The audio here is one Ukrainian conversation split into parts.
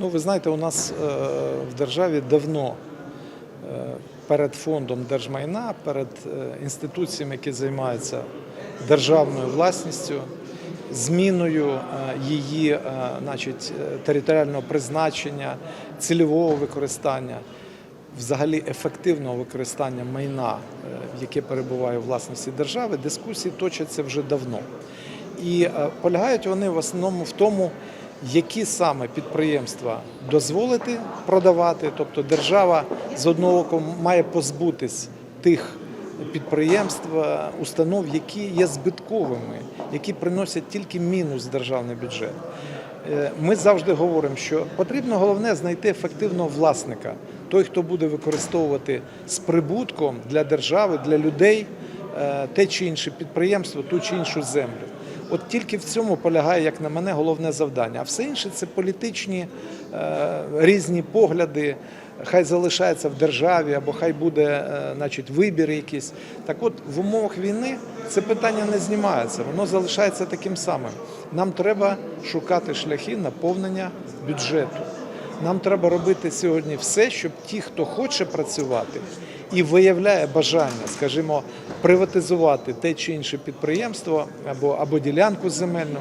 Ну, ви знаєте, у нас е, в державі давно е, перед фондом держмайна, перед е, інституціями, які займаються державною власністю, зміною її значить, територіального призначення, цільового використання, взагалі ефективного використання майна, яке перебуває у власності держави, дискусії точаться вже давно. І полягають вони в основному в тому, які саме підприємства дозволити продавати, тобто держава з одного боку має позбутись тих підприємств, е, установ, які є збитковими, які приносять тільки мінус державний бюджет. Е, Ми завжди говоримо, що потрібно головне знайти ефективного власника, той, хто буде використовувати з прибутком для держави, для людей е, те чи інше підприємство, ту чи іншу землю. От тільки в цьому полягає, як на мене, головне завдання. А все інше це політичні е, різні погляди. Хай залишається в державі, або хай буде е, значить, вибір якийсь. Так от в умовах війни це питання не знімається, воно залишається таким самим. Нам треба шукати шляхи наповнення бюджету. Нам треба робити сьогодні все, щоб ті, хто хоче працювати і виявляє бажання, скажімо, приватизувати те чи інше підприємство або, або ділянку земельну,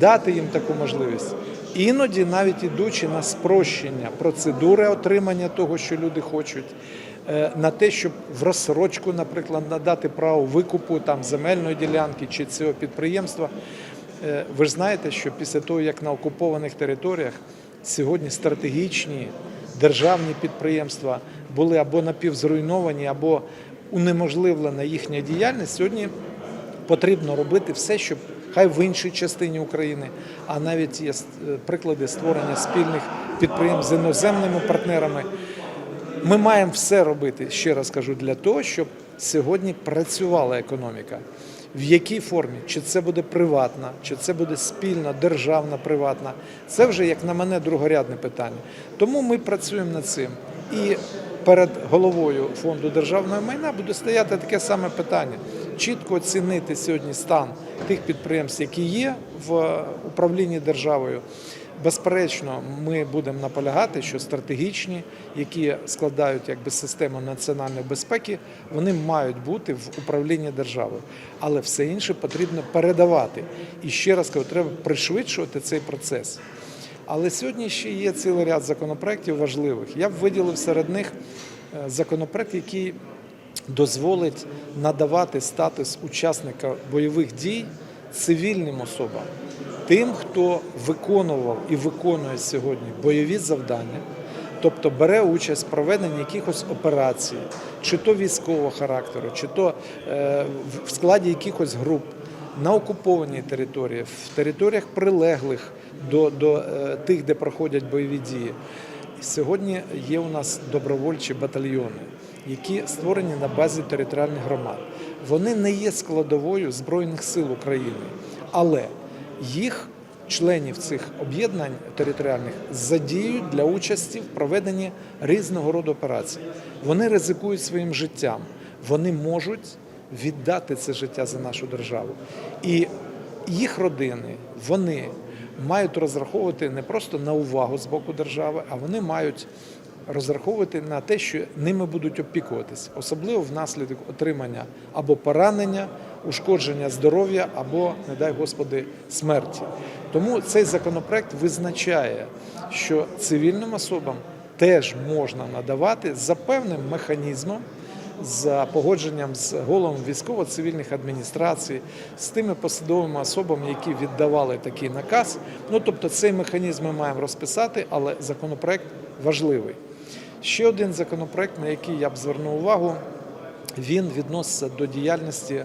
дати їм таку можливість. Іноді, навіть ідучи на спрощення процедури отримання того, що люди хочуть, е, на те, щоб в розсрочку, наприклад, надати право викупу там земельної ділянки чи цього підприємства. Е, Ви ж знаєте, що після того, як на окупованих територіях сьогодні стратегічні державні підприємства були або напівзруйновані, або унеможливлена їхня діяльність, сьогодні потрібно робити все, щоб хай в іншій частині України, а навіть є е, приклади створення спільних підприємств з іноземними партнерами. Ми маємо все робити, ще раз кажу, для того, щоб сьогодні працювала економіка. В якій формі? Чи це буде приватна, чи це буде спільна, державна, приватна. Це вже, як на мене, другорядне питання. Тому ми працюємо над цим. І перед головою фонду державного майна буде стояти таке саме питання: чітко оцінити сьогодні стан тих підприємств, які є в управлінні державою. Безперечно, ми будемо наполягати, що стратегічні, які складають якби систему національної безпеки, вони мають бути в управлінні державою. Але все інше потрібно передавати. І ще раз кажу, треба пришвидшувати цей процес. Але сьогодні ще є цілий ряд законопроєктів важливих. Я б виділив серед них е, законопроект, який дозволить надавати статус учасника бойових дій цивільним особам, тим, хто виконував і виконує сьогодні бойові завдання, тобто бере участь в проведенні якихось операцій, чи то військового характеру, чи то е, в складі якихось груп на окупованій території, в територіях прилеглих до, до е, тих, де проходять бойові дії. Сьогодні є у нас добровольчі батальйони, які створені на базі територіальних громад. Вони не є складовою Збройних сил України, але їх членів цих об'єднань територіальних задіють для участі в проведенні різного роду операцій. Вони ризикують своїм життям, вони можуть віддати це життя за нашу державу. І їх родини, вони мають розраховувати не просто на увагу з боку держави, а вони мають розраховувати на те, що ними будуть опікуватись, особливо внаслідок отримання або поранення, ушкодження здоров'я, або, не дай Господи, смерті. Тому цей законопроект визначає, що цивільним особам теж можна надавати за певним механізмом за погодженням з головами військово-цивільних адміністрацій, з тими посадовими особами, які віддавали такий наказ. Ну тобто цей механізм ми маємо розписати, але законопроект важливий. Ще один законопроект, на який я б звернув увагу, він відноситься до діяльності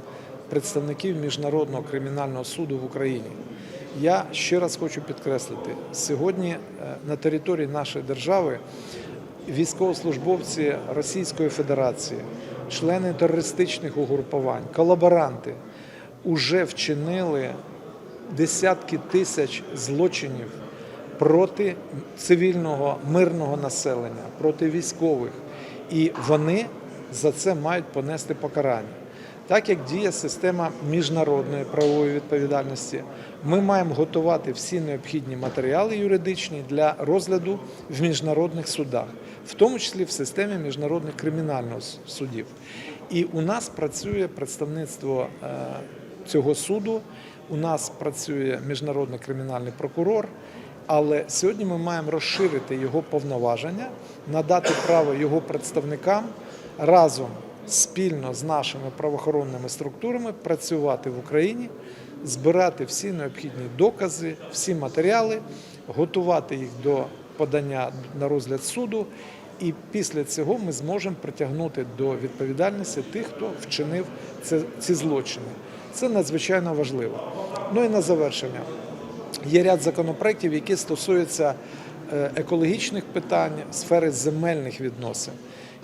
представників Міжнародного кримінального суду в Україні. Я ще раз хочу підкреслити: сьогодні е, на території нашої держави військовослужбовці Російської Федерації, члени терористичних угрупувань, колаборанти уже вчинили десятки тисяч злочинів проти цивільного мирного населення, проти військових, і вони за це мають понести покарання. Так як діє система міжнародної правової відповідальності, Ми маємо готувати всі необхідні матеріали юридичні для розгляду в міжнародних судах, в тому числі в системі міжнародних кримінальних судів. І у нас працює представництво е, цього суду. У нас працює міжнародний кримінальний прокурор. Але сьогодні ми маємо розширити його повноваження, надати право його представникам разом спільно з нашими правоохоронними структурами працювати в Україні, збирати всі необхідні докази, всі матеріали, готувати їх до подання на розгляд суду. І після цього ми зможемо притягнути до відповідальності тих, хто вчинив ці злочини. Це надзвичайно важливо. Ну і на завершення. Є ряд законопроєктів, які стосуються е, екологічних питань, сфери земельних відносин.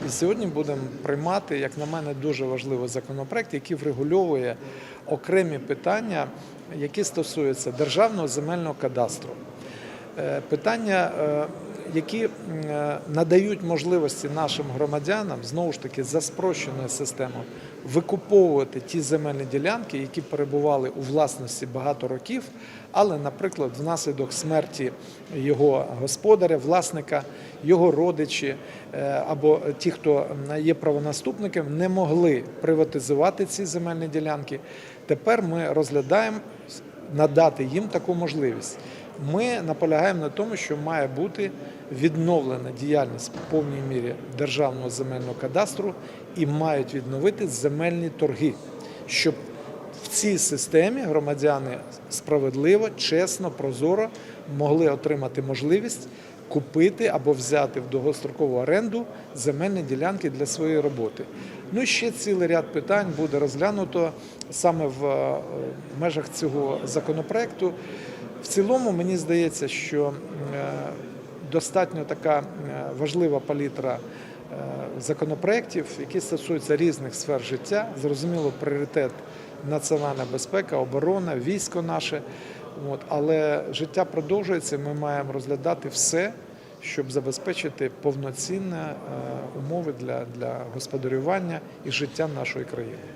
І сьогодні будемо приймати, як на мене, дуже важливий законопроект, який врегульовує окремі питання, які стосуються державного земельного кадастру. Е, Питання, е, які е, надають можливості нашим громадянам знову ж таки за спрощеною системою викуповувати ті земельні ділянки, які перебували у власності багато років, але, наприклад, внаслідок смерті його господаря, власника, його родичі або ті, хто є правонаступником, не могли приватизувати ці земельні ділянки. Тепер ми розглядаємо надати їм таку можливість. Ми наполягаємо на тому, що має бути відновлена діяльність в повній мірі державного земельного кадастру і мають відновити земельні торги, щоб в цій системі громадяни справедливо, чесно, прозоро могли отримати можливість купити або взяти в довгострокову оренду земельні ділянки для своєї роботи. Ну ще цілий ряд питань буде розглянуто саме в е, межах цього законопроекту. В цілому мені здається, що е, достатньо така е, важлива палітра законопроєктів, які стосуються різних сфер життя. Зрозуміло, пріоритет національна безпека, оборона, військо наше. От, але життя продовжується. Ми маємо розглядати все, щоб забезпечити повноцінні е, умови для, для господарювання і життя нашої країни.